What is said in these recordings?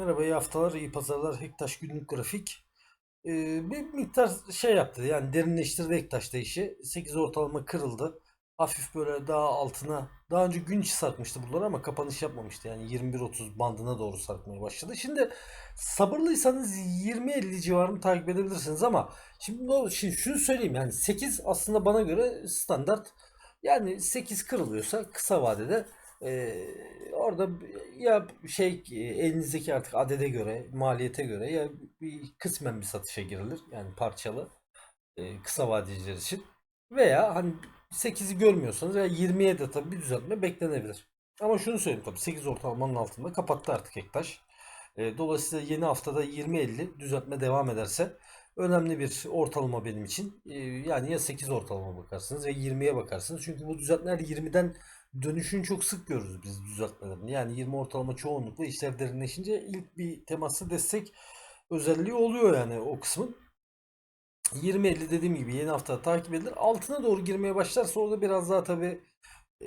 Merhaba, iyi haftalar, iyi pazarlar. Hektaş günlük grafik. Ee, bir miktar şey yaptı yani derinleştirdi Hektaş'ta işi. 8 ortalama kırıldı. Hafif böyle daha altına. Daha önce gün içi sarkmıştı buralar ama kapanış yapmamıştı. Yani 21-30 bandına doğru sarkmaya başladı. Şimdi sabırlıysanız 20-50 civarını takip edebilirsiniz ama şimdi, o- şimdi şunu söyleyeyim yani 8 aslında bana göre standart. Yani 8 kırılıyorsa kısa vadede ee, orada ya şey e, elinizdeki artık adede göre, maliyete göre ya bir kısmen bir satışa girilir. Yani parçalı e, kısa vadeciler için. Veya hani 8'i görmüyorsanız veya 20'ye de tabii bir düzeltme beklenebilir. Ama şunu söyleyeyim tabii 8 ortalamanın altında kapattı artık Ektaş. E, dolayısıyla yeni haftada 20-50 düzeltme devam ederse önemli bir ortalama benim için. E, yani ya 8 ortalama bakarsınız ya 20'ye bakarsınız. Çünkü bu düzeltmeler 20'den dönüşünü çok sık görürüz biz düzeltmelerini. Yani 20 ortalama çoğunlukla işler derinleşince ilk bir teması destek özelliği oluyor yani o kısmın. 20-50 dediğim gibi yeni hafta takip edilir. Altına doğru girmeye başlarsa orada biraz daha tabii e,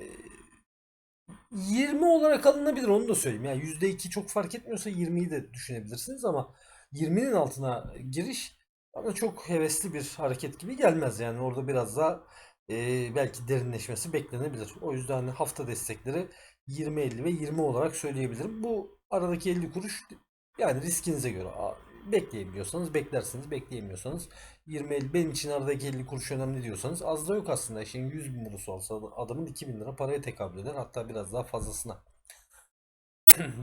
20 olarak alınabilir onu da söyleyeyim. Yani %2 çok fark etmiyorsa 20'yi de düşünebilirsiniz ama 20'nin altına giriş bana çok hevesli bir hareket gibi gelmez. Yani orada biraz daha e, belki derinleşmesi beklenebilir. O yüzden hani hafta destekleri 20-50 ve 20 olarak söyleyebilirim. Bu aradaki 50 kuruş yani riskinize göre bekleyebiliyorsanız beklersiniz, bekleyemiyorsanız 20-50 benim için aradaki 50 kuruş önemli diyorsanız az da yok aslında. Şimdi 100 bin lirası olsa adamın 2000 lira paraya tekabül eder hatta biraz daha fazlasına.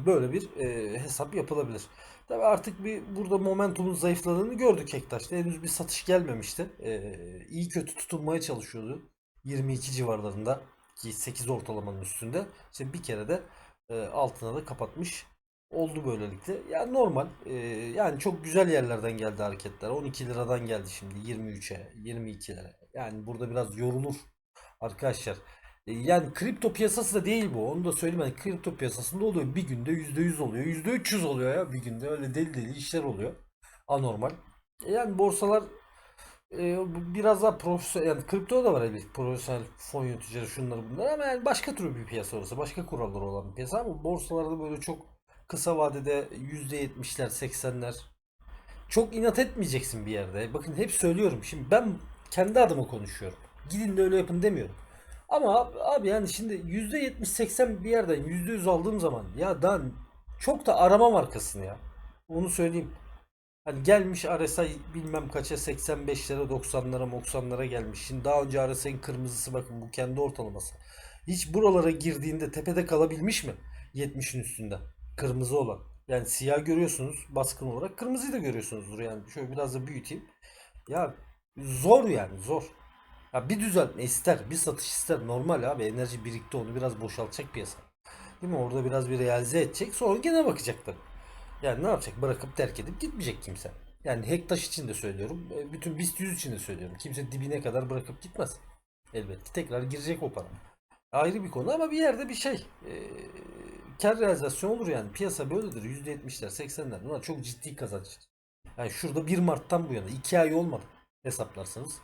Böyle bir e, hesap yapılabilir. Tabii artık bir burada momentumun zayıfladığını gördük Hektaş'ta. Henüz bir satış gelmemişti. E, iyi kötü tutunmaya çalışıyordu. 22 civarlarında ki 8 ortalamanın üstünde. İşte bir kere de e, altına da kapatmış oldu böylelikle. Yani normal. e, yani çok güzel yerlerden geldi hareketler. 12 liradan geldi şimdi 23'e, 22'lere. Yani burada biraz yorulur arkadaşlar. E, Yani kripto piyasası da değil bu. Onu da söyleyeyim. Yani kripto piyasasında oluyor. Bir günde %100 oluyor. %300 oluyor ya bir günde. Öyle deli deli işler oluyor. Anormal. E, Yani borsalar e, biraz daha profesyonel yani kripto da var elbette profesyonel fon yöneticileri şunları bunlar ama yani başka tür bir piyasa orası başka kuralları olan bir piyasa ama borsalarda böyle çok kısa vadede %70'ler 80'ler çok inat etmeyeceksin bir yerde. Bakın hep söylüyorum. Şimdi ben kendi adıma konuşuyorum. Gidin de öyle yapın demiyorum. Ama abi, yani şimdi %70-80 bir yerden %100 aldığım zaman ya daha çok da aramam arkasını ya. Onu söyleyeyim. Hani gelmiş RSI bilmem kaça 85'lere 90'lara 90'lara gelmiş. Şimdi daha önce RSI'nin kırmızısı bakın bu kendi ortalaması. Hiç buralara girdiğinde tepede kalabilmiş mi? 70'in üstünde. Kırmızı olan. Yani siyah görüyorsunuz baskın olarak. Kırmızıyı da görüyorsunuzdur yani. Şöyle biraz da büyüteyim. Ya zor yani zor. Ya bir düzeltme ister, bir satış ister. Normal abi enerji birikti onu biraz boşaltacak piyasa. Değil mi? Orada biraz bir realize edecek. Sonra gene bakacaktır. Yani ne yapacak? Bırakıp terk edip gitmeyecek kimse. Yani Hektaş için de söylüyorum. e, Bütün BIST 100 için de söylüyorum. Kimse dibine kadar bırakıp gitmez. Elbette tekrar girecek o para. Ayrı bir konu ama bir yerde bir şey. E, kar realizasyon olur yani. Piyasa böyledir. %70'ler 80'ler. Bunlar çok ciddi kazanç. Yani şurada 1 Mart'tan bu yana 2 ay olmadı hesaplarsanız.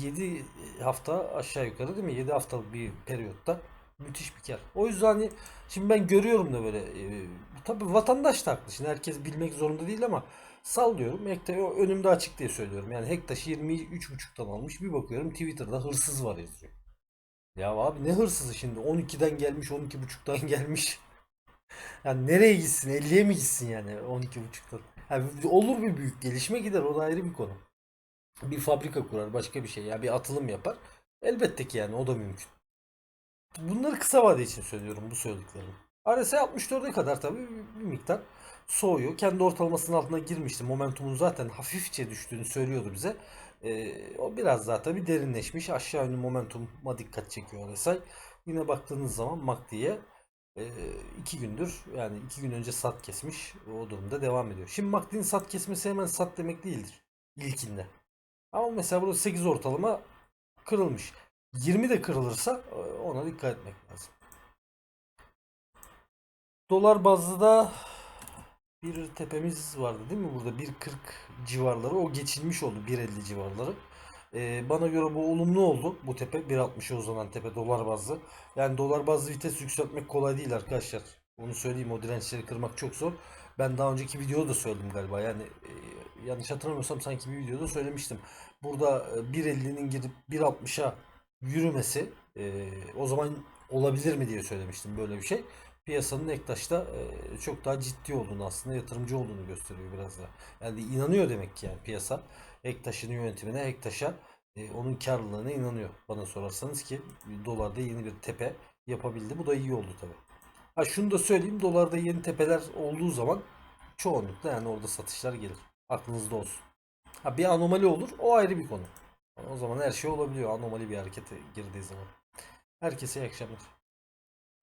7 hafta aşağı yukarı değil mi? 7 haftalık bir periyotta müthiş bir kar. O yüzden hani şimdi ben görüyorum da böyle e, tabii vatandaş da haklı. Şimdi herkes bilmek zorunda değil ama sallıyorum. Hektaş önümde açık diye söylüyorum. Yani Hektaş'ı 23.5'tan almış. Bir bakıyorum Twitter'da hırsız var yazıyor. Ya abi ne hırsızı şimdi? 12'den gelmiş, 12.5'tan gelmiş. Yani nereye gitsin? 50'ye mi gitsin yani 12.5'tan? Yani olur bir büyük gelişme gider. O da ayrı bir konu bir fabrika kurar, başka bir şey ya bir atılım yapar. Elbette ki yani o da mümkün. Bunları kısa vade için söylüyorum bu söylediklerimi. RSI 64'e kadar tabii bir miktar soğuyor. Kendi ortalamasının altına girmişti. Momentumun zaten hafifçe düştüğünü söylüyordu bize. Ee, o biraz daha tabii derinleşmiş. Aşağı yönlü momentuma dikkat çekiyor RSI. Yine baktığınız zaman MACD'ye e, iki gündür yani iki gün önce sat kesmiş. O durumda devam ediyor. Şimdi MACD'nin sat kesmesi hemen sat demek değildir. İlkinde. Ama mesela burada 8 ortalama kırılmış. 20 de kırılırsa e, ona dikkat etmek lazım. Dolar bazlı da bir tepemiz vardı değil mi burada 1.40 civarları o geçilmiş oldu 1.50 civarları. E, bana göre bu olumlu oldu bu tepe 1.60'a uzanan tepe dolar bazlı. Yani dolar bazlı vites yükseltmek kolay değil arkadaşlar. Onu söyleyeyim o dirençleri kırmak çok zor. Ben daha önceki videoda da söyledim galiba. Yani e, yanlış hatırlamıyorsam sanki bir videoda söylemiştim. Burada e, 1.50'nin gidip 1.60'a yürümesi e, o zaman olabilir mi diye söylemiştim böyle bir şey. Piyasanın Ektaş'ta e, çok daha ciddi olduğunu aslında yatırımcı olduğunu gösteriyor biraz da. Yani inanıyor demek ki yani piyasa Ektaş'ın yönetimine, Ektaş'a e, onun karlılığına inanıyor. Bana sorarsanız ki dolarda yeni bir tepe yapabildi. Bu da iyi oldu tabii. Ha şunu da söyleyeyim. Dolarda yeni tepeler olduğu zaman çoğunlukla yani orada satışlar gelir. Aklınızda olsun. Ha bir anomali olur. O ayrı bir konu. O zaman her şey olabiliyor. Anomali bir harekete girdiği zaman. Herkese iyi akşamlar.